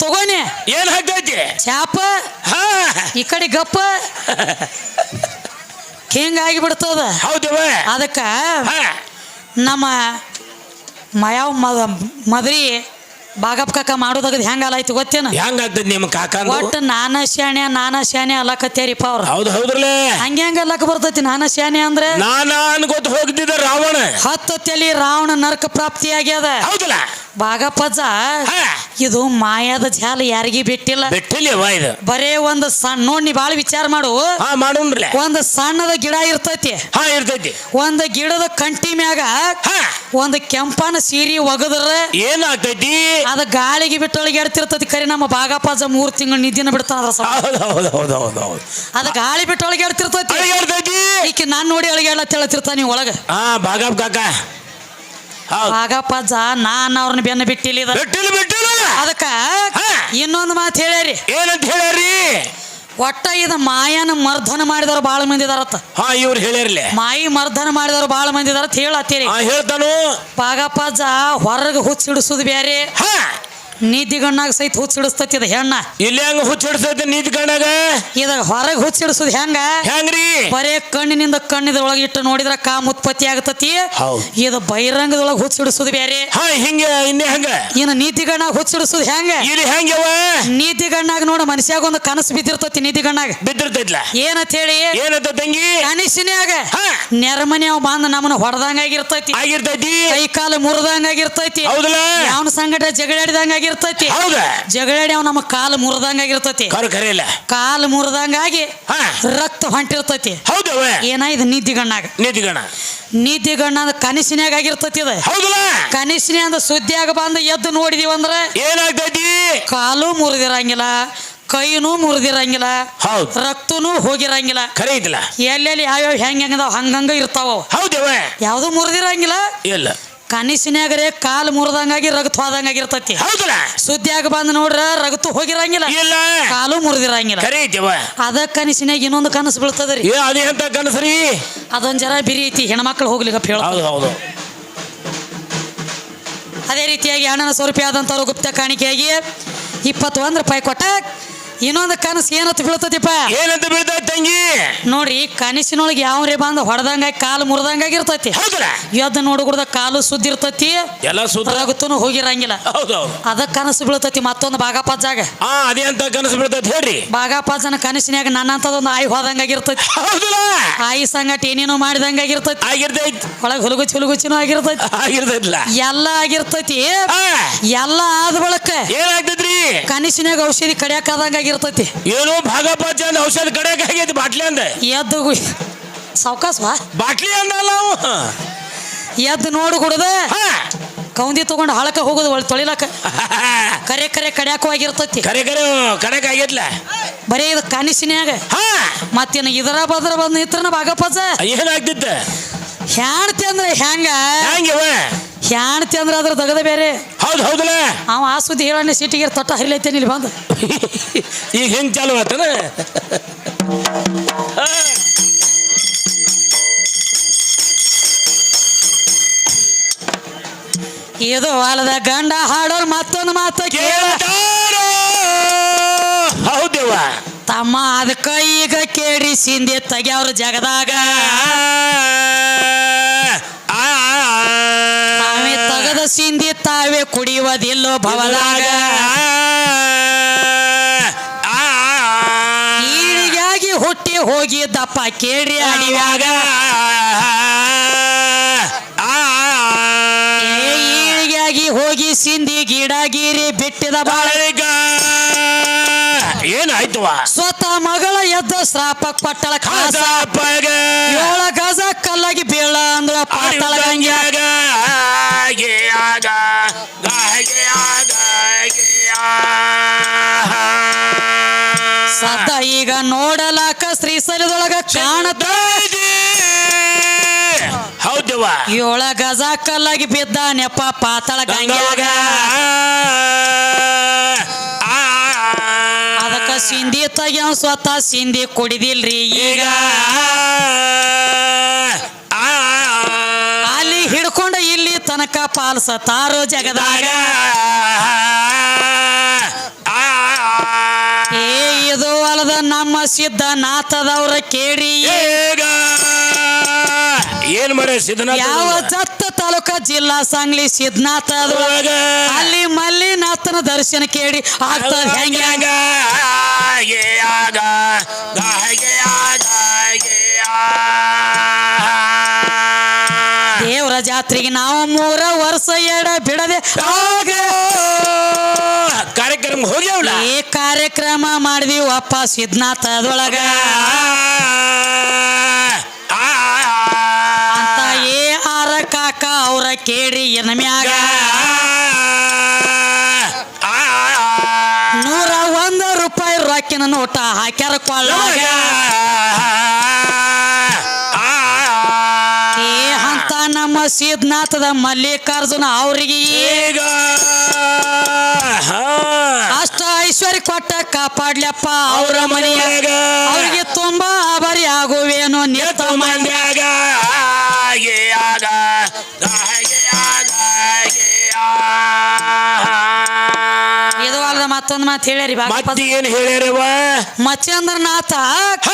ತಗೋನಿ. ಏನ್ ಹಾಕ್ತೈತಿ ಚಾಪ. ಹಾ. ಈ ಕಡೆ ಗಪ್ಪ. ಹಿಂಗಾಗಿ ಬಿಡ್ತದ ಹೌದು ಅದಕ್ಕ ನಮ್ಮ ಮಯಾವ್ ಮದ ಮದ್ರಿ ಬಾಗಪ್ಪ ಕಾಕ ಮಾಡೋದಾಗ ಹೆಂಗ ಆಯ್ತು ಗೊತ್ತೇನ? ಹೆಂಗ್ ಆಗ್ತೈತಿ ನಿಮ್ಮ ಕಾಕ ಒಟ್ಟು ನಾನ ಶಾಣೆ ನಾನ ಶಾಣೆ ಅಲ್ಲಕತ್ತೇರಿಪ್ಪ ಅವ್ರ. ಹೌದು ಹೌದ್ರಲ್ಲ ಹಂಗೆ ಹೆಂಗ ಅಲ್ಲಕ ಬರ್ತೈತಿ ನಾನ ಶಾಣೆ ಅಂದ್ರೆ? ನಾನ ಅನ್ಕೋತ ಹೋಗ್ತಿದ್ದ ರಾವಣ. ಹತ್ತು ತಲಿ ರಾವಣ ನರಕ ಪ್ರಾಪ್ತಿ ಆಗ್ಯದ ಹೌದಲ್ಲ. ಬಾಗಪ್ಪಜ್ಜ ಹಾ. ಇದು ಮಾಯಾದ ಜಾಲ ಯಾರಿಗಿ ಬಿಟ್ಟಿಲ್ಲ. ಬಿಟ್ಟಿಲ್ಲವ ಇದು. ಬರೇ ಒಂದು ಸಣ್ಣ ನೋಡ್ ನೀ ಬಾಳ ವಿಚಾರ ಮಾಡು. ಹಾ ಮಾಡೋಣ್ರಲ್ಲ ಒಂದು ಸಣ್ಣದ ಗಿಡ ಇರ್ತೈತಿ. ಹಾ ಇರ್ತೈತಿ. ಒಂದು ಗಿಡದ ಕಂಟಿ ಮ್ಯಾಗ ಹಾ. ಒಂದು ಕೆಂಪನ ಸೀರಿ ಒಗದ್ರ. ಏನ್ ಆಗ್ತೈತಿ? ಅದ ಗಾಳಿಗೆ ಬಿಟ್ಟೊಳಗೆ ಎಡ್ತಿರ್ತೈತಿ ಕರೆ ನಮ್ಮ ಬಾಗಪ್ಪಜ್ಜ ಮೂರ್ ತಿಂಗಳು ನಿದ್ದಿನ ಬಿಡ್ತಾನ ಅದ್ರ ಸಮ ಹೌದು ಹೌದು ಹೌದು ಹೌದು ಹೌದು. ಅದ ಗಾಳಿ ಬಿಟ್ಟೊಳಗೆ ಎಡ್ತಿರ್ತೈತಿ. ಅಳಿಗಾಡ್ತೈತಿ ಈಕೆ ನಾನ್ ನೋಡಿ ಅಳಿಗೆ ಹೇಳತ್ ಹೇಳ್ತಿರ್ತಾನ ನೀವು ಒಳಗ. ಹಾ ಬಾಗಪ್ಪ ಕಾಕ. ಹೌದು. ಬಾಗಪ್ಪಜ್ಜ ನಾನ್ ಅವ್ರನ್ನ ಬೆನ್ನ ಬಿಟ್ಟಿಲ್ಲ ಇದ ಬಿಟ್ಟಿಲ್ಲ ಬಿಟ್ಟಿಲ್ಲ. ಅದಕ್ಕ ಹಾ. ಇನ್ನೊಂದು ಮಾತು ಹೇಳ್ಯಾರಿ. ಏನಂತ ಹೇಳ್ಯಾರಿ? ಒಟ್ಟ ಇದ ಮಾಯನ ಮರ್ಧನ ಮಾಡಿದವ್ರು ಬಾಳ ಮಂದಿ ಇದಾರತ್ತ. ಹಾ ಇವ್ರು ಹೇಳ್ಯಾರ್ಲೆ ಮಾಯಿ ಮರ್ಧನ ಮಾಡಿದವ್ರು ಬಾಳ ಮಂದಿ ಇದಾರತ್ ಹೇಳತ್ತೀರಿ. ಹಾ ಹೇಳ್ತಾನು. ಬಾಗಪ್ಪಜ್ಜ ಹೊರಗೆ ಹುಚ್ಚಿಡಿಸುದು ಬ್ಯಾರೆ. ಹಾ. ನಿದ್ದಿಗಣ್ಣಾಗ ಸಹಿತ ಹುಚ್ಚಿಡಿಸ್ತತಿ ಇದ ಹೆಣ್ಣ. ಇಲ್ಲಿ ಹೆಂಗ ಹುಚ್ಚಿಡ್ಸೈತಿ ನೀತಿ ಗಣ್ಣಾಗ ಇದ ಹೊರಗೆ ಹುಚ್ಚಿಡಿಸೋದು ಹೆಂಗ? ಹೆಂಗ್ರಿ? ಬರೇ ಕಣ್ಣಿನಿಂದ ಕಣ್ಣಿದ್ರೊಳಗೆ ಇಟ್ಟು ನೋಡಿದ್ರ ಕಾಮ ಉತ್ಪತ್ತಿ ಆಗತತಿ. ಇದ ಬಹಿರಂಗದೊಳಗೆ ಹುಚ್ಚಿಡಿಸೋದು ಬೇರೆ. ಹಾ ಹಿಂಗ ಇನ್ನೇ ಹೆಂಗ? ಇನ್ನು ನೀತಿಗಣ್ಣಾಗ ಹುಚ್ಚಿಡಿಸೋದು ಹೆಂಗ? ಇಲ್ಲಿ ಹೆಂಗವ ನೀತಿಗಣ್ಣಾಗ ನೋಡ ಮನುಷ್ಯಾಗ ಒಂದು ಕನಸು ಬಿದ್ದಿರ್ತತಿ ನೀತಿಗಣ್ಣಾಗ. ಬಿದ್ದಿರ್ತೈತ್ಲ. ಏನಂತ ಹೇಳಿ ಏನಂತ ತಂಗಿ? ಕನಸಿನ್ಯಾಗ. ನೆರಮನೆ ಅವ್ ಬಂದ ನಮ್ಮನ್ನ ಹೊಡೆದಂಗ ಆಗಿರ್ತೈತಿ. ಆಗಿರ್ತೈತಿ. ಕೈ ಕಾಲ ಮುರಿದಂಗ ಆಗಿರ್ತೈತಿ. ಹೌದಲ್ಲ. ಸಂಗಡ ಸಂಗಟ ಜಗಳಾಡಿದಂಗ ಆಗಿರ್ತೈತಿ. ಹೌದ. ಜಗಳಾಡಿ ಅವ್ ನಮ್ಮ ಕಾಲ ಮುರಿದಂಗ ಆಗಿರ್ತೈತಿ. ಇಲ್ಲ ಕಾಲು ಮುರಿದಂಗಾಗಿ ರಕ್ತ ಹೊಂಟಿರ್ತೈತಿ. ಹೌದವ ಏನಾಯ್ತು ನೀತಿ ನಿದ್ದಿಗಣ್ಣಾಗ ನೀತಿ ಗಣ್ಣ ನಿದ್ದಿಗಣ್ಣ ಅಂದ್ರ ಕನಸಿನ್ಯಾಗ ಆಗಿರ್ತೈತಿ ಇದು. ಹೌದಲ್ಲ. ಕನಸಿನ ಅಂದ ಸುದ್ದಿಯಾಗ ಬಂದ ಎದ್ದು ನೋಡಿದೀವಂದ್ರ ಏನಾಗ್ತೈತಿ? ಕಾಲು ಮುರಿದಿರಂಗಿಲ್ಲ ಕೈನೂ ಮುರಿದಿರಂಗಿಲ್ಲ ಹೌದು. ರಕ್ತನೂ ಹೋಗಿರಂಗಿಲ್ಲ. ಖರೆ ಎಲ್ಲೆಲ್ಲಿ ಯಾವ್ಯಾವ ಹೆಂಗ್ ಹೆಂಗದಾವ ಹಂಗಂಗ ಇರ್ತಾವ. ಅವು. ಹೌದವ ಯಾವ್ದು ಮುರಿದಿರಂಗಿಲ್ಲ. ಇಲ್ಲ. ಕನಸಿನಾಗ್ರೆ ಕಾಲು ಮುರಿದಂಗಾಗಿ ರಗತ್ ಹೋದಂಗಾಗಿರ್ತೈತಿ ಹೌದಲ್ಲ? ಸುದ್ದಿಯಾಗ ಬಂದ್ ನೋಡ್ರ ರಗತು ಹೋಗಿರಂಗಿಲ್ಲ. ಇಲ್ಲ. ಕಾಲು ಮುರಿದಿರಂಗಿಲ್ಲ. ಖರೆ ಐತಿವ ಅದ ಕನಸಿನಾಗ ಇನ್ನೊಂದು ಕನಸು ಬೀಳ್ತದ್ರಿ. ಏ ಅದೇ ಅಂತ ಕನಸ್ರಿ ಅದೊಂದ್ ಜರ ಬಿರಿ ಐತಿ ಹೆಣ್ಮಕ್ಳು ಹೋಗ್ಲಿಕ್ಕೆ ಹೇಳ. ಹೌದು ಹೌದು. ಅದೇ ರೀತಿಯಾಗಿ ಹಣನ ಸ್ವರೂಪಿ ರೂಪಾಯಿ ಆದಂಥವ್ರು ಗುಪ್ತ ಕಾಣಿಕೆಯಾಗಿ ಇಪ್ಪತ್ತೊಂದು ರೂಪಾಯಿ ಕೊಟ್ಟ ಇನ್ನೊಂದು ಕನಸು ಏನತ್ ಬೀಳ್ತತಿಪ್ಪ ಏನಂತ ಬೀಳ್ತೈತಿ ತಂಗಿ? ನೋಡ್ರಿ ಕನಸಿನೊಳಗೆ ಯಾವ್ರಿ ಬಂದ ಹೊಡೆದಂಗ ಕಾಲು ಮುರಿದಂಗ ಆಗಿರ್ತೈತಿ ಎದ್ದು ನೋಡುಗುಡ್ದ ಕಾಲು ಸುದ್ದಿರ್ತತಿ. ಎಲ್ಲ ಸುದ್ದಾಗುತ್ತೂ ಹೋಗಿರಂಗಿಲ್ಲ. ಅದ ಕನಸು ಬೀಳ್ತೈತಿ ಮತ್ತೊಂದು ಬಾಗಾಪಾಜಾಗ ಅದೇ ಅಂತ ಕನಸು ಬೀಳ್ತೈತಿ ಹೇಳ್ರಿ. ಬಾಗಾಪಾಜನ ಕನಸಿನ್ಯಾಗ ನನ್ನಂತದೊಂದು ಆಯಿ ಹೋದಂಗ ಆಗಿರ್ತೈತಿ ಆಯಿ ಸಂಗಟ ಏನೇನೋ ಮಾಡಿದಂಗ ಆಗಿರ್ತೈತಿ. ಒಳಗೆ ಹುಲಗುಚ್ಚಿ ಹುಲಗುಚ್ಚಿನೂ ಆಗಿರ್ತೈತಿ. ಆಗಿರ್ತೈತಿಲ್ಲ? ಎಲ್ಲ ಆಗಿರ್ತೈತಿ. ಎಲ್ಲ ಆದ ಬಳಕ ಏನಾಗ್ತೈತ್ರಿ? ಕನಸಿನ್ಯಾಗ ಔಷಧಿ ಕಡಿಯಾಕಾದಂಗಾಗಿರ್ತೈತಿ ಏನು ಭಾಗಪ್ಪ ಚಂದ ಔಷಧ ಕಡೆಯಾಗ ಆಗೈತಿ ಬಾಟ್ಲಿ ಅಂದ. ಎದ್ದು ಸಾವ್ಕಾಸ್ ಬಾಟ್ಲಿ ಅಂದಲ್ಲ ಅವ. ಎದ್ದು ನೋಡು ಕುಡ್ದ. ಕೌಂದಿ ತಗೊಂಡು ಹಳಕ ಹೋಗೋದು ಒಳಗೆ ತೊಳಿಲಕ ಕರೆ ಕರೆ ಕಡ್ಯಾಕು ಆಗಿರ್ತೈತಿ. ಕರೆ ಕರೆ ಕಡೆಕ್ ಆಗೈತ್ಲ ಬರೀ ಇದು ಕಾನಿಸಿನ್ಯಾಗ. ಹಾ. ಮತ್ತೇನು ಇದರ ಬದ್ರ ಬಂದ್ ನಿತ್ರನ ಬಾಗಪ್ಪಜ್ಜ ಏನಾಗ್ತಿತ್ತ ಹ್ಯಾಣ್ತಿ ಅಂದ್ರೆ ಹೆಂಗ ಹೆಂಗಿವ ಹ್ಯಾಣ್ತಿ ಅಂದ್ರೆ ಅದ್ರ ತಗದ ಬೇರೆ. ಹೌದು ಹೌದಲ್ಲ ಅವ ಆ ಸುದ್ದಿ ಹೇಳಣ್ಣ ಸಿಟಿಗೆ ತೊಟ್ಟ ಹರಿಲೈತೆ ಇಲ್ಲಿ ಬಂದು. ಈಗ ಹೆಂಗ್ ಚಾಲು ಆತನ? ಇದು ಹೊಲದ ಗಂಡ ಹಾಡೋರ್ ಮತ್ತೊಂದು ಮಾತು ಕೇಳ. ಕೇಳ್ತಾರೋ? ಹೌದೇವ ತಮ್ಮ ಅದಕ್ಕ ಈಗ ಕೇಳಿ ಸಿಂದೆ ತೆಗ್ಯಾವ್ರ ಜಗದಾಗ ತಾವೇ ತಗದ ಸಿಂಧಿ ತಾವೇ ಕುಡಿಯುವುದಿಲ್ಲೋ ಭವದಾಗ. ಈಳಿಗಾಗಿ ಹುಟ್ಟಿ ಹೋಗಿ ದಪ್ಪ ಕೇಳ್ರಿ ಅಡಿವ್ಯಾಗ ಏ ಈಳಿಗಾಗಿ ಹೋಗಿ ಸಿಂಧಿ ಗಿಡಗಿರಿ ಬಿಟ್ಟಿದ ಬಾಳಿಗ ಏನಾಯ್ತು ಸ್ವತಃ ಮಗಳ ಎದ್ದ ಶ್ರಾಪ ಪಟ್ಟಳ ಏಳ ಗಜ ಕಲ್ಲಾಗಿ ಬೀಳ ಅಂದ್ರ ಗಂಗೆ ಗಂಗ್ಯಾಗ ಸದ್ದ ಈಗ ನೋಡಲಾಕ ಶ್ರೀಶೈಲದೊಳಗ ಕಾಣತ ಹೌದವ್ವ. ಏಳ ಗಜ ಕಲ್ಲಾಗಿ ಬಿದ್ದ ನೆಪ್ಪ ಪಾತಾಳ ಗಂಗ್ಯಾಗ. ಅದಕ್ಕ ಸಿಂಧಿ ತಗ್ಯಾವ ಸ್ವತಃ ಸಿಂಧಿ ಕುಡಿದಿಲ್ರಿ ಈಗ. ಅಲ್ಲಿ ಹಿಡ್ಕೊಂಡ ಇಲ್ಲಿ ತನಕ ಪಾಲ್ಸತಾರೋ ಜಗದಾಗ. ಎದು ಅಲದ ನಮ್ಮ ಸಿದ್ಧನಾಥದವ್ರ ಕೇಳಿ. ಈಗ ಏನ್ ಮಾಡ ಸಿದ್ಧನಾಥ ಯಾವ ಸತ್ತ ತಾಲೂಕ ಜಿಲ್ಲಾ ಸಂಗ್ಲಿ ಸಿದ್ಧನಾಥ ಅಲ್ಲಿ ಮಲ್ಲಿನಾಥನ ದರ್ಶನ ಕೇಳಿ. ಆಗ್ತದ ಹೆಂಗೆ. ದೇವರ ಜಾತ್ರೆಗೆ ನಾವು ಮೂರ ವರ್ಷ ಎಡ ಬಿಡದೆ. ಆಗ ಕಾರ್ಯಕ್ರಮ ಹೋಗ್ಯಾವಲ್ಲ ಈ ಕಾರ್ಯಕ್ರಮ ಮಾಡಿದೀವಪ್ಪ ಸಿದ್ಧನಾಥದೊಳಗ ಅಂತ ಏ ಆರ ಕಾಕ ಅವ್ರ ಕೇಳಿ ಎನಮ್ಯಾಗ ನೂರ ಒಂದು ರೂಪಾಯಿ ರೊಕ್ಕಿನ ನೋಟ ಹಾಕ್ಯಾರ ಕೊಳ್ಳಾಗ ಸಿದ್ಧನಾಥದ ಮಲ್ಲಿಕಾರ್ಜುನ ಅವರಿಗೆ ಈಗ ಅಷ್ಟ ಐಶ್ವರ್ಯ ಕೊಟ್ಟ ಕಾಪಾಡ್ಲಪ್ಪ ಅವರ ಮನೆಯ ಮನೆಯಾಗ. ಅವರಿಗೆ ತುಂಬಾ ಆಭಾರಿ ಆಗುವೇನೋ ನೇತ ಆ. ಇದು ಅಲ್ಲದ ಮತ್ತೊಂದು ಮಾತು ಹೇಳ್ಯಾರಿ ಮತ್ತೆ ಏನ್ ಹೇಳ್ಯಾರವ ಮಚ್ಚಂದ್ರನಾಥ ಹ,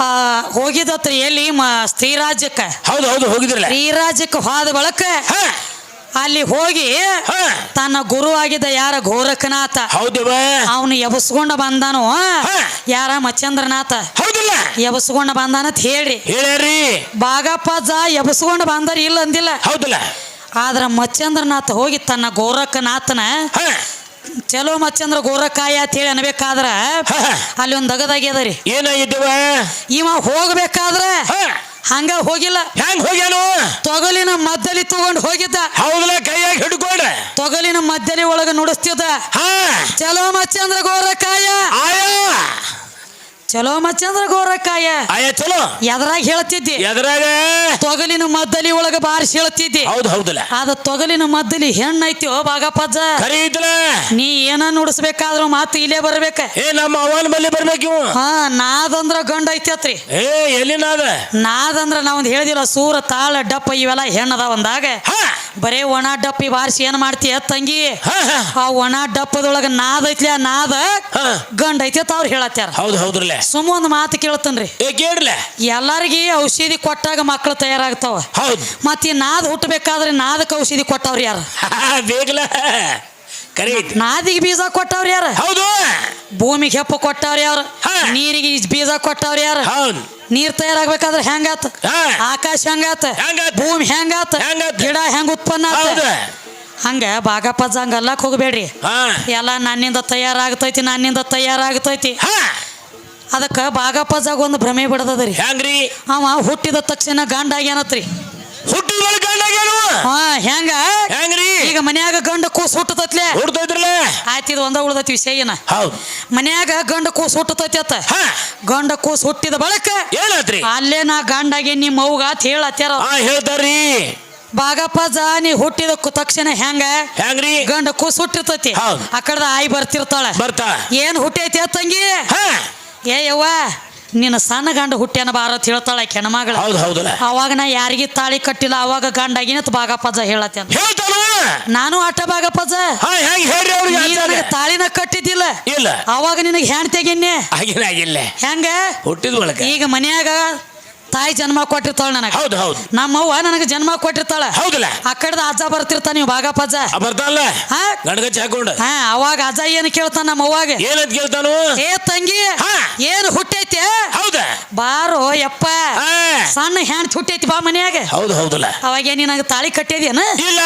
ಆ, ಹೋಗಿದತ್ರಿ ಎಲ್ಲಿ? ಮ ಹೌದು ಹೌದು ಹೋಗಿದ್ರಲ್ಲ. ಸ್ತ್ರೀ ರಾಜ್ಯಕ್ಕೆ ಹೋದ ಬಳಕ ಅಲ್ಲಿ ಹೋಗಿ ತನ್ನ ಗುರು ಆಗಿದ್ದ ಯಾರ? ಗೋರಖನಾಥ ಹೌದು ಅವನು ಎಬಸ್ಕೊಂಡ ಬಂದಾನು. ಯಾರ? ಮಚ್ಚಂದ್ರನಾಥ. ಹೌದಿಲ್ಲ. ಎಬಸ್ಕೊಂಡ ಬಂದಾನಂತ ಹೇಳ್ರಿ. ಬಾಗಪ್ಪ ಬಾಗಪ್ಪಜ್ಜ ಎಬಸ್ಕೊಂಡ ಬಂದಾರ ಇಲ್ಲ ಅಂದಿಲ್ಲ. ಹೌದಿಲ್ಲ. ಆದ್ರ ಮಚ್ಚಂದ್ರನಾಥ ಹೋಗಿ ತನ್ನ ಗೋರಖನಾಥನ ಚಲೋ ಮಚ್ಚಂದ್ರ ಗೋರಕಾಯ ಅಂತ ಹೇಳಿ ಅನ್ಬೇಕಾದ್ರ. ಅಲ್ಲಿ ಒಂದ್ ದಗದಾಗ್ಯದರಿ ಏನಾಗಿದ್ದವ ಇವ ಹೋಗ್ಬೇಕಾದ್ರ ಹಂಗ ಹೋಗಿಲ್ಲ. ಹೆಂಗ್ ಹೋಗ್ಯಾನು? ತೊಗಲಿನ ಮದ್ದಲಿ ತಗೊಂಡ್ ಹೋಗಿದ್ದ. ಹೌದಲ್ಲ ಕೈಯಾಗ ಹಿಡ್ಕೊಂಡ. ತೊಗಲಿನ ಮದ್ದಲಿ ಒಳಗ ನುಡಿಸ್ತಿದ್ದ. ಚಲೋ ಮಚ್ಚಂದ್ರ ಗೋರಕಾಯ. ಚಲೋ ಮಚ್ಚಂದ್ರ ಗೋರಕ್ಕಾಯ. ಆಯಾ ಚಲೋ. ಎದ್ರಾಗ ಹೇಳ್ತಿದ್ದಿ? ಎದ್ರಾಗ? ತೊಗಲಿನ ಮದ್ದಲಿ ಒಳಗ ಬಾರಿಸಿ ಹೇಳ್ತಿದ್ದಿ. ಹೌದು ಹೌದಲ್ಲ. ಅದ ತೊಗಲಿನ ಮದ್ದಲಿ ಹೆಣ್ಣೈತಿ ಓ ಬಾಗಪ್ಪಜ್ಜ ಕರಿ ನೀ ಏನ ನುಡಿಸ್ಬೇಕಾದ್ರೂ ಮಾತು ಇಲ್ಲೇ ಬರ್ಬೇಕ. ಏ ನಮ್ಮ ಅವನ ಬಲ್ಲಿ ಬರ್ಬೇಕು ಇವ. ಹಾ ನಾದಂದ್ರ ಗಂಡ ಐತತ್ರಿ ಏ ಎಲ್ಲಿನಾದ ನಾದಂದ್ರ ನಾವೊಂದು ಹೇಳಿದಿಲ್ಲ ಸೂರ ತಾಳ ಡಪ್ಪ ಇವೆಲ್ಲ ಹೆಣ್ಣದ ಒಂದಾಗ ಬರೇ ಒಣ ಡಪ್ಪಿ ಬಾರಿಸಿ ಏನ್ ಮಾಡ್ತೀಯ ತಂಗಿ. ಆ ಒಣ ಡಪ್ಪದೊಳಗ ನಾದ ಐತ್ಲಿ ಆ ನಾದ ಗಂಡ ಐತಿ ಅಂತ ಅವ್ರು ಹೇಳತ್ತಾರ ಹೌದು ಹೌದ್ರಲ್ಲ. ಸುಮ್ಮ ಒಂದು ಮಾತು ಕೇಳ್ತನ್ರಿ. ಏ ಎಲ್ಲಾರ್ಗಿ ಔಷಧಿ ಕೊಟ್ಟಾಗ ಮಕ್ಕಳು ತಯಾರಾಗ್ತಾವ. ಹೌದು. ಮತ್ ಈ ನಾದ ಹುಟ್ಟಬೇಕಾದ್ರೆ ನಾದಕ್ಕೆ ಔಷಧಿ ಕೊಟ್ಟವ್ರು ಯಾರು? ಬೇಗಲ. ಕರಿ ಐತಿ. ನಾದಿಗೆ ಬೀಜ ಕೊಟ್ಟವ್ರು ಯಾರು? ಹೌದು. ಭೂಮಿಗೆ ಹೆಪ್ಪ ಕೊಟ್ಟವ್ರು ಯಾರು? ಹಾ. ನೀರಿಗೆ ಬೀಜ ಕೊಟ್ಟವ್ರು ಯಾರು? ಹೌದು. ನೀರ್ ತಯಾರಾಗ್ಬೇಕಾದ್ರೆ ಹೆಂಗಾತ? ಹಾ. ಆಕಾಶ ಹೆಂಗಾತ? ಹೆಂಗಾತ? ಭೂಮಿ ಹೆಂಗಾತ? ಹೆಂಗಾತ? ಗಿಡ ಹೆಂಗ ಉತ್ಪನ್ನ ಆತ? ಹೌದು. ಹಂಗ ಬಾಗಪ್ಪ ಹಂಗಲ್ಲಕ್ ಹೋಗ್ಬೇಡ್ರಿ. ಹಾ. ಎಲ್ಲ ನನ್ನಿಂದ ತಯಾರಾಗ್ತೈತಿ ನನ್ನಿಂದ ತಯಾರಾಗ್ತೈತಿ. ಹಾ. ಅದಕ್ಕ ಬಾಗಪ್ಪಜಾಗ ಒಂದು ಭ್ರಮೆ ಬಿಡದದ್ರಿ. ಹೆಂಗ್ರಿ ಅವ ಹುಟ್ಟಿದ ತಕ್ಷಣ ಗಂಡ ಆಗ್ಯಾನತ್ರಿ ಹುಟ್ಟಿದ ಗಂಡ ಗಂಡಾಗ್ಯಾನು ಹಾ ಹೆಂಗ? ಹೆಂಗ್ರಿ? ಈಗ ಮನ್ಯಾಗ ಗಂಡ ಕೂಸ್ ಹುಟ್ಟತತ್ಲೆ? ಹುಡ್ತೈತ್ರಲ್ಲ ಆಯ್ತು ಇದು ಒಂದ ಉಳ್ದೈತಿ ವಿಷಯನ ಹೌದು. ಮನ್ಯಾಗ ಗಂಡ ಕೂಸ್ ಹುಟ್ಟತೈತಿ ಅತ್ತ? ಹಾ. ಗಂಡ ಕೂಸ್ ಹುಟ್ಟಿದ ಬಳಕ ಏನಾತ್ರಿ? ಅಲ್ಲೇ ನಾ ಗಂಡಾಗಿ ನಿಮ್ಮ ಅವ್ಗ ಅಂತ ಹೇಳತ್ತಾರ ಹಾ ಹೇಳ್ತಾರ್ರಿ. ಬಾಗಪ್ಪಜ ನೀ ಹುಟ್ಟಿದ ಕು- ತಕ್ಷಣ ಹೆಂಗ? ಹೆಂಗ್ರಿ? ಗಂಡ ಕೂಸ್ ಹುಟ್ಟಿರ್ತೈತಿ. ಹೌದ್. ಆ ಕಡೆದ ಆಯ್ ಬರ್ತಿರ್ತಾಳ. ಬರ್ತಾ. ಏನ್ ಹುಟ್ಟೈತಿ ಅತ್ತಂಗಿ ಹಾ. ಏ ಯವ್ವ ನಿನ್ನ ಸಣ್ಣ ಗಂಡ ಹುಟ್ಟ್ಯಾನ ಬಾರತ್ ಹೇಳ್ತಾಳೆ ಹೆಣ್ಮಗಳ ಹೌದು ಹೌದಲ್ಲ. ಅವಾಗ ನಾ ಯಾರಿಗೆ ತಾಳಿ ಕಟ್ಟಿಲ್ಲ ಅವಾಗ ಗಂಡಾಗಿನತ್ ಬಾಗಪ್ಪಜ್ಜ ಹೇಳತ್ತೇನ ಹೇಳ್ತಾನ ನಾನು ಆಟ ಬಾಗಪ್ಪಜ ಹಾ ಹೆಂಗ್ ಹೇಳ್ರಿ ಅವ್ರಿಗೆ ನೀ ಆಚಾರ್ಯ? ತಾಳಿನ ಕಟ್ಟಿದ್ದಿಲ್ಲ. ಇಲ್ಲ. ಅವಾಗ ನಿನಗೆ ಹೆಣ್ ತೆಗಿನ್ನೆ ಆಗಿಲ್ಲ ಆಗಿಲ್ಲ. ಹೆಂಗ? ಹುಟ್ಟಿದ ಈಗ ಮನ್ಯಾಗ ತಾಯಿ ಜನ್ಮ ಕೊಟ್ಟಿರ್ತಾಳ ನನಗೆ. ಹೌದು ಹೌದು. ನಮ್ಮವ್ವ ನನಗೆ ಜನ್ಮ ಕೊಟ್ಟಿರ್ತಾಳ. ಹೌದಲ್ಲ? ಆ ಕಡೆದ ಅಜ್ಜ ಬರ್ತಿರ್ತಾನ ನೀವು ಬಾಗಪ್ಪ ಅಜ್ಜ ಬರ್ತಾನಲ್ಲ ಗಣಗಚ್ಚಿ ಹಾಕೊಂಡು. ಹಾ ಅವಾಗ ಅಜ್ಜ ಏನು ಕೇಳ್ತಾನ ನಮ್ಮ ಅವ್ವಾಗ? ಏನಂತ ಕೇಳ್ತಾನು? ಏ ತಂಗಿ. ಏನು ಹುಟ್ಟೈತೆ? ಹೌದ? ಬಾರೋ ಯಪ್ಪ. ಸಣ್ಣ ಹೆಣ್ ಹುಟ್ಟೈತಿ ಬಾ ಮನ್ಯಾಗ. ಹೌದು ಹೌದಲ್ಲ. ಅವಾಗ ನಿನಗೆ ತಾಳಿ ಕಟ್ಟಿದ್ಯನ? ಇಲ್ಲ.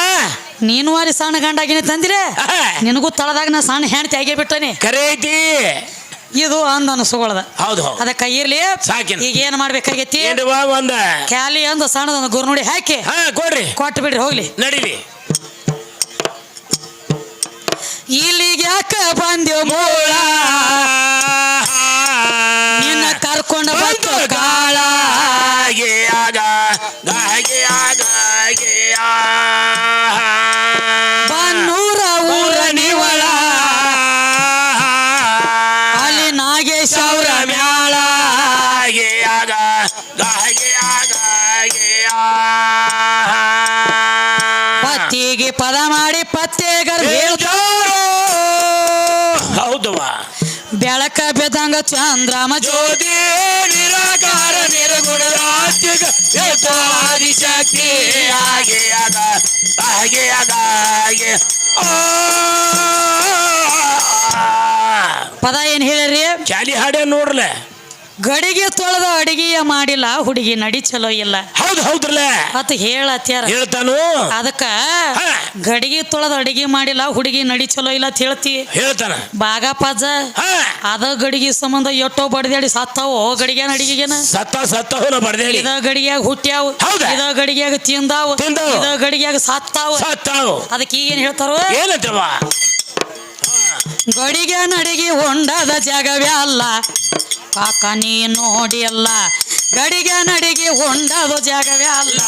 ನೀನು ಅಲ್ಲಿ ಸಣ್ಣ ಗಂಡಾಗಿನ ತಂದಿರೆ. ನಿನಗೂ ತಳದಾಗ ನಾ ಸಣ್ಣ ಹೆಣ್ ತೆಗೆ ಬಿಟ್ಟನಿ ಕರೆ ಐತಿ ಇದು ಅಂದ ಅನಸುಗಳದ. ಹೌದು ಹೌದು. ಕೈ ಇರ್ಲಿ ಸಾಕಿನ. ಈಗ ಏನ್ ಮಾಡ್ಬೇಕಾಗೈತಿ? ಏನ್ವಾ ಒಂದ? ಕ್ಯಾಲಿ ಅಂದ ಸಣ್ಣದೊಂದು ಗುರ್ನುಡಿ ಹಾಕಿ. ಹಾ ಕೊಡ್ರಿ. ಕೊಟ್ಟು ಬಿಡ್ರಿ ಹೋಗ್ಲಿ. ನಡೀರಿ ಇಲ್ಲಿಗೆ ಯಾಕ ಬಂದ್ಯೋ ಮೂಳ? ಪದ ಬಿದ್ದಂಗ ಚಂದ್ರಮ ಜ್ಯೋತಿ ನಿರಾಕಾರ ನಿರ್ಗುಣ ಆದಿಶಕ್ತಿ ಹಾಗೆ ಅದ ಹಾಗೆ ಅದ ಹಾಗೆ. ಪದ ಏನ್ ಹೇಳಿರಿ ಚಾಲಿ ಹಾಡೇ ನೋಡ್ರಲ್ಲ ಗಡಿಗೆ ತೊಳೆದ ಅಡಿಗೆಯ ಮಾಡಿಲ್ಲ ಹುಡುಗಿ ನಡಿ ಚಲೋ ಇಲ್ಲ. ಹೌದು ಹೌದ್ರಲ್ಲ? ಅತ್ ಹೇಳತ್ಯಾರ ಹೇಳ್ತಾನು? ಅದಕ್ಕ. ಗಡಿಗೆ ತೊಳೆದ ಅಡಿಗೆ ಮಾಡಿಲ್ಲ ಹುಡುಗಿ ನಡಿ ಚಲೋ ಇಲ್ಲ ಅಂತ ಹೇಳ್ತಿ. ಹೇಳ್ತಾನ. ಬಾಗ ಪಜ್ಜ ಹಾ. ಅದ ಗಡಿಗೆ ಸಂಬಂಧ ಎಷ್ಟೋ ಬಡ್ದಾಡಿ ಸತ್ತಾವು ಗಡಿಗೆ ಅಡಿಗೆಗೇನ ಸತ್ತ ಸತ್ತ ಹೋನ ಇದ ಗಡಿಗ್ಯಾಗ ಹುಟ್ಟ್ಯಾವ ಹೌದಾ? ಇದ ಗಡಿಗ್ಯಾಗ ತಿಂದಾವ ತಿಂದಾವು. ಇದ ಗಡಿಗ್ಯಾಗ ಸತ್ತಾವ. ಸತ್ತಾವು. ಅದಕ್ಕೆ ಈಗೇನ್ ಹೇಳ್ತಾರ? ಏನಂತವ ಗಡಿಗೆ ನಡಿಗೆ ಹೊಂಡದ ಜಾಗವೇ ಅಲ್ಲ. ಕಾಕ ನೀ ನೋಡಿಯಲ್ಲ ಗಡಿಗೆ ನಡಿಗೆ ಹೊಂಡದ ಜಾಗವೇ ಅಲ್ಲ.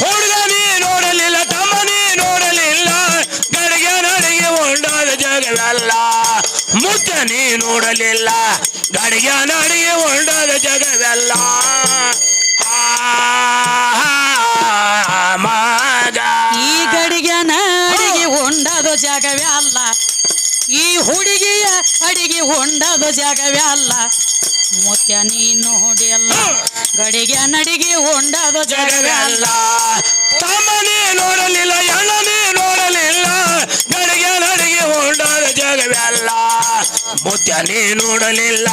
ಹುಡುಗ ನೀ ನೋಡಲಿಲ್ಲ ತಮ್ಮ ನೀ ನೋಡಲಿಲ್ಲ. ಗಡಿಗೆ ನಡಿಗೆ ಉಂಡದ ಜಾಗವೇ ಅಲ್ಲ. ಮುತ್ತ ನೀ ನೋಡಲಿಲ್ಲ ಗಡಿಗೆ ನಡಿಗೆ ಉಂಡದ ಜಾಗವೆಲ್ಲ ಈ ಗಡಿಗೆ ನಡಿಗೆ ಹೊಂಡದ ಜಾಗವೇ ಅಲ್ಲ. ಈ ಹುಡುಗಿಯ ಅಡಿಗೆ ಹೊಂಡದ ಜಾಗವೇ ಅಲ್ಲ. ಮುತ್ಯ ನೀನು ಹೊಡೆಯಲ್ಲ ಗಡಿಗೆ ನಡಿಗೆ ತಮ್ಮನೇ ಜಗವಲ್ಲ ತಮ್ಮ ನೋಡಲಿಲ್ಲ ಎಣ್ಣನೇ ನೋಡಲಿಲ್ಲ ಗಡಿಗೆ ನಡಿಗೆ ಹೊಂಡಾದ ಜಗವಲ್ಲ. ಮೋತ್ಯ ನೀ ನೋಡಲಿಲ್ಲ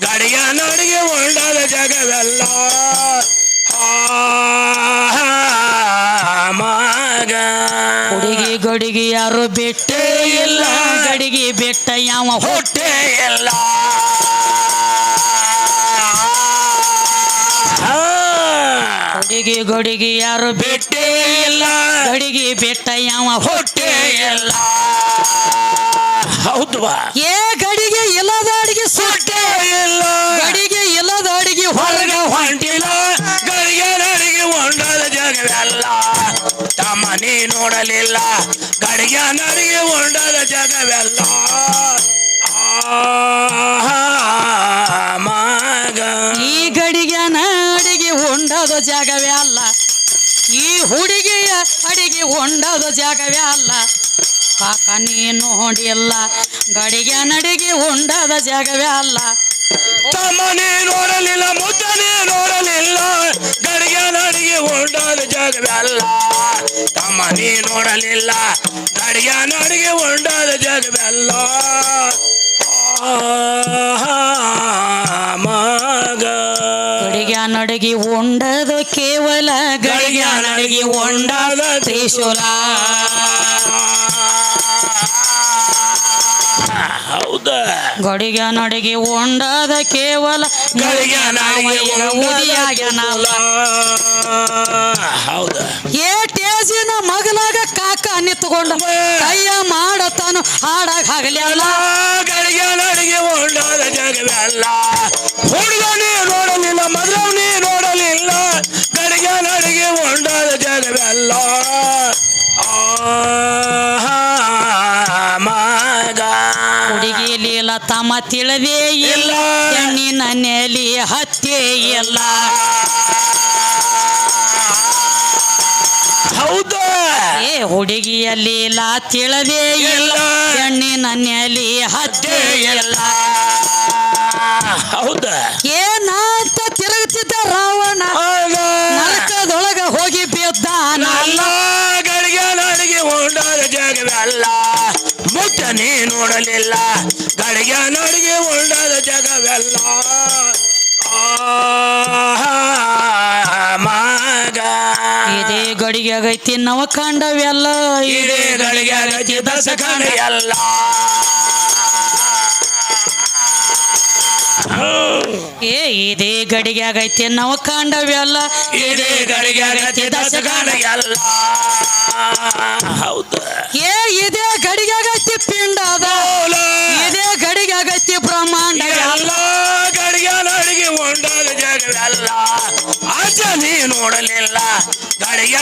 ಗಡಿಗೆ ನಡಿಗೆ ಹೊಂಡದ ಜಗವಲ್ಲ. ಹುಡುಗಿ ಗಡಿಗೆ ಯಾರು ಬಿಟ್ಟೇ ಇಲ್ಲ ಗಡಿಗೆ ಬೆಟ್ಟ ಯಾವ ಹೊಟ್ಟೆ ಹೊಟ್ಟೆ ಹುಡುಗಿ ಗಡಿಗೆ ಯಾರು ಬೆಟ್ಟೆ ಇಲ್ಲ ಗಡಿಗೆ ಬೆಟ್ಟ ಯಾವ ಹೊಟ್ಟೆ ಇಲ್ಲ ಹೌದು ಏ ಗಡಿಗೆ ಇಲ್ಲದ ಅಡಿಗೆ ಸೊಟ್ಟೆ ಇಲ್ಲ ಗಡಿಗೆ ಇಲ್ಲದ ಅಡಿಗೆ ಹೊರಗ ಹೊಂಟಿಲ್ಲ ಗಡಿಗೆ ನಡಿಗೆ ಹೊಂಡದ ಜಗವೆಲ್ಲ ತಮ್ಮ ನೀ ನೋಡಲಿಲ್ಲ ಗಡಿಗೆ ನಡಿಗೆ ಹೊಂಡದ ಜಗವೆಲ್ಲ ಆ, ಮಗ ಜಾಗವೇ ಅಲ್ಲ ಈ ಹುಡುಗಿಯ ಅಡಿಗೆ ಹೊಂಡದ ಜಾಗವೇ ಅಲ್ಲ ಕಾಕ ನೀನು ಹೊಡಿಯಲ್ಲ ಗಡಿಗೆ ನಡಿಗೆ ಹೊಂಡದ ಜಾಗವೇ ಅಲ್ಲ ತಮ್ಮನೇ ನೋಡಲಿಲ್ಲ ಮುದ್ದನೇ ನೋಡಲಿಲ್ಲ ಗಡಿಗೆ ನಡಿಗೆ ಹೊಂಡದ ತಮ್ಮ ತಮ್ಮನೇ ನೋಡಲಿಲ್ಲ ಗಡಿಗೆ ನಡಿಗೆ ಹೊಂಡದ ಅಲ್ಲ ಆ, ಮಗ ನಡಿಗೆ ಹೊಂಡದ ಕೇವಲ ಗಳಿಗೆ ನಡಗಿ ಹೊಂಡದ ತ್ರಿಶೂಲ. ಹೌದಾ? ಗಡಿಗೆ ನಡಿಗೆ ಹೊಂಡದ ಕೇವಲ ಗಡಿಗೆ ನಡಿಗೆ ಉದಿಯಾಗ್ಯಾನಲ್ಲ. ಹೌದಾ? ಏ ಟೇಜಿನ ಮಗಲಾಗ ಕಾಕ ನಿತ್ಕೊಂಡ ಕೈಯ ಮಾಡತಾನು ಹಾಡಾಗ ಆಗಲಿ ಅಲ್ಲ ಗಡಿಗೆ ನಡಿಗೆ ಹೊಂಡದ ಜಗವೆಲ್ಲ ಹುಡುಗನೇ ನೋಡಲಿಲ್ಲ ಮದ್ರವನೇ ನೋಡಲಿಲ್ಲ. ಗಡಿಗೆ ನಡಿಗೆ ಹೊಂಡದ ಜಗವೆಲ್ಲ ಆ, ಹುಡುಗಿ ತಿಳವೇ ತಮ್ಮ ತಿಳಿದೇ ಇಲ್ಲ. ಹೆಣ್ಣಿನ ನೆಲಿ ಹತ್ಯೆ ಇಲ್ಲ. ಹೌದು. ಏ ಹುಡುಗಿಯ ಲೀಲ ತಿಳದೇ ಇಲ್ಲ. ಹೆಣ್ಣಿನ ನೆಲಿ ಹತ್ಯೆ ಇಲ್ಲ. ಹೌದಾ. ಏನಂತ ನೀ ನೋಡಲಿಲ್ಲ. ಗಡಿಗೆ ನಡಿಗೆ ಒಳ್ಳದ ಜಗವೆಲ್ಲ. ಮಗ. ಇದೇ ಗಡಿಗೆ ಆಗೈತಿ ನವ ಕಂಡವೆಲ್ಲ ಇದೇ ಗಳಿಗೆ ದಸ ದಸಕಣ ಎಲ್ಲ ಏ ಇದೇ ಗಡಿಗೆ ಆಗೈತೆ ನಾವು ಕಂಡವೆಲ್ಲ ಇದೇ ಗಡಿಗೆ ಆಗೈತೆ ಎಲ್ಲ ಹೌದು. ಏ ಇದೇ ಗಡಿಗೆ ಆಗೈತೆ ಪಿಂಡ ಅದ ಇದೇ ಗಡಿಗೆ ಆಗೈತೆ ಬ್ರಹ್ಮಾಂಡ ಎಲ್ಲ ಗಡಿಗೆ ನಡಿಗೆ ಹೊಂಡದ ಜಗವೆಲ್ಲ ಅಜ್ಜ ನೀ ನೋಡಲಿಲ್ಲ. ಗಡಿಗೆ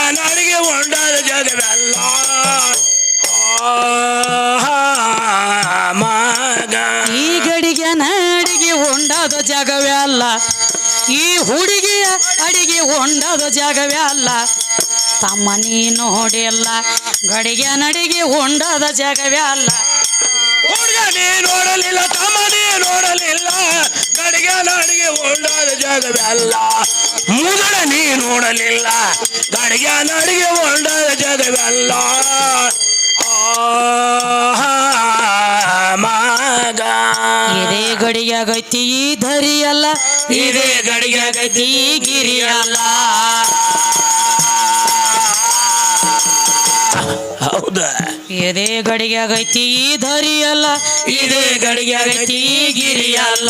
ಜಗವೆಲ್ಲ ಆ, ಮಗ. ಈ ಗಡಿಗೆ ಹೊಂಡದ ಜಾಗವೇ ಅಲ್ಲ ಈ ಹುಡುಗಿಯ ಅಡಿಗೆ ಹೊಂಡದ ಜಾಗವೇ ಅಲ್ಲ ತಮ್ಮ ನೀ ನೋಡಿಲ್ಲ ಗಡಿಗೆ ನಡಿಗೆ ಹೊಂಡದ ಜಾಗವೇ ಅಲ್ಲ ನೀ ನೋಡಲಿಲ್ಲ, ತಮ್ಮ ನೀ ನೋಡಲಿಲ್ಲ, ಗಡಿಗೆ ನಡಿಗೆ ಉಂಡದ ಜಾಗವೇ ಅಲ್ಲ ಮುದಳ ನೀ ನೋಡಲಿಲ್ಲ, ಗಡಿಗೆ ನಡಿಗೆ ಉಂಡದ ಜಾಗವೇ ಅಲ್ಲ ಆ ಇದೇ ಗಡಿಯಾಗೈತಿ ಈ ಧರಿಯಲ್ಲ ಇದೇ ಗಡಿಯಾಗೈತಿ ಗತಿ ಗಿರಿಯಲ್ಲ. ಹೌದಾ? ಇದೇ ಗಡಿಯಾಗೈತಿ ಈ ಧರಿಯಲ್ಲ ಇದೇ ಗಡಿಯಾಗೈತಿ ಗತಿ ಗಿರಿಯಲ್ಲ.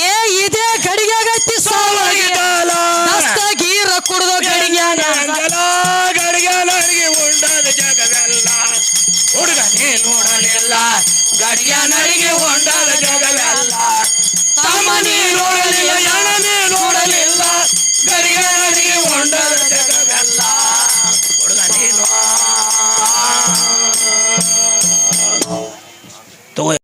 ಏ ಇದೇ ಗಡಿಯಾಗೈತಿ ಸಾವಾಗಿದಲ್ಲ. ಗೀರ ಕುಡ್ದು ಗಡಿಯಾಗ ಗಂಗಲ ಉಂಡದ ಜಗವೆಲ್ಲ. ಹುಡುಗ ನೀ ನೋಡಲಿಲ್ಲ. ಗಡಿಗೆ ನಡಿಗೆ ಉಂಡಾದ ಜಗವೆಲ್ಲ. ತಮ್ಮ ನೋಡಲಿಲ್ಲ ಎಣ ನೀ ನೋಡಲಿಲ್ಲ. ಗಡಿಯಾನರಿಗೆ ಉಂಡಾದ